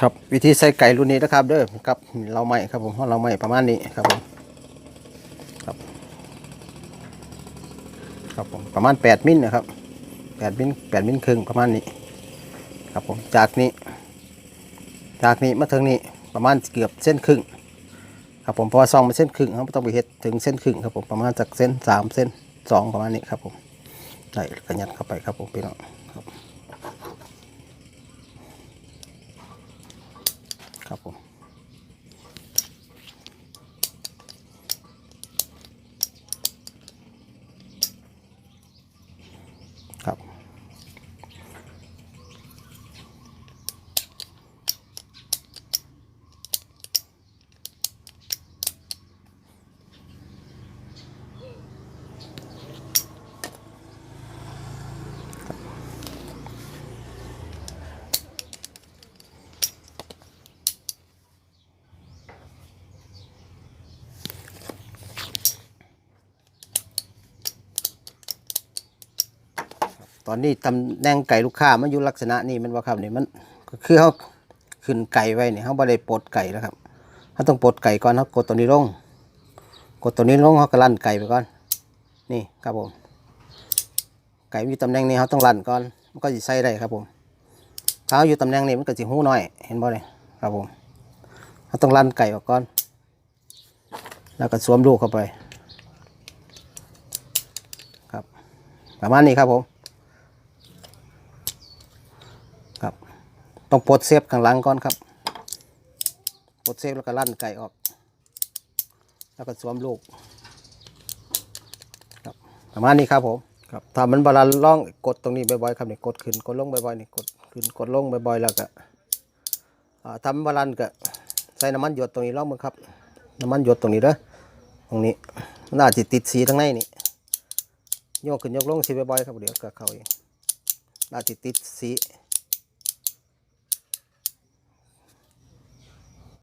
ครับวิธีใส่ไก่รุ่นนี้นะครับ เด้อครับเราใหม่ครับผมเราใหม่ประมาณนี้ครับผมครับครับผมประมาณ 8 มิลนะครับ8มิล8มิลครึ่งประมาณนี้ ครับผมจากนี้ จากนี้มาถึงนี้ประมาณเกือบเส้นครึ่งครับผมเพราะว่าซองมันเส้นครึ่งครับต้องไปเฮ็ดถึงเส้นครึ่งครับผมประมาณจากเส้นสามเส้นสองประมาณนี้ครับผมได้กระยัดเข้าไปครับผมพี่น้องครับ ครับผม ตอนนี้ตำแหน่งไก่ลูกค้ามันอยู่ลักษณะนี้มันว่าครับนี่มันก็คือเขาขึ้นไก่ไว้เนี่ยเขาไม่ได้ปลดไก่แล้วครับเขาต้องปลดไก่ก่อนเขากดตัวนี้ลง กดตัวนี้ลงเขาก็ลั่นไก่ไปก่อน นี่ครับผม ไก่อยู่ตำแหน่งนี้เขาต้องลั่นก่อน มันก็จะใส่ได้ครับผมถ้าเขาอยู่ตำแหน่งนี้มันก็จะหูน้อย เห็นบ่เลยครับผมเขาต้องลั่นไก่ออกก่อน แล้วก็สวมลูกเข้าไป ครับ ประมาณนี้ครับผม ครับ ต้องปลดเซฟข้างหลังก่อนครับปลดเซฟแล้วก็ลั่นไก่ออก แล้วก็สวมลูกครับประมาณนี้ครับผมครับถ้ามันบาลานซ์ล่องกดตรงนี้บ่อยๆครับนี่กดขึ้นกดลงบ่อยๆนี่กดขึ้นกดลงบ่อยๆแล้วก็อ่าทำบาลานซ์ก็ใส่น้ำมันหยดตรงนี้ล่องมือครับน้ำมันหยดตรงนี้เด้อตรงนี้มันอาจจะติดสีทั้งในนี่โยกขึ้นโยกลงสีบ่อยๆครับเดี๋ยวก็เข้าเองอาจจะติดสี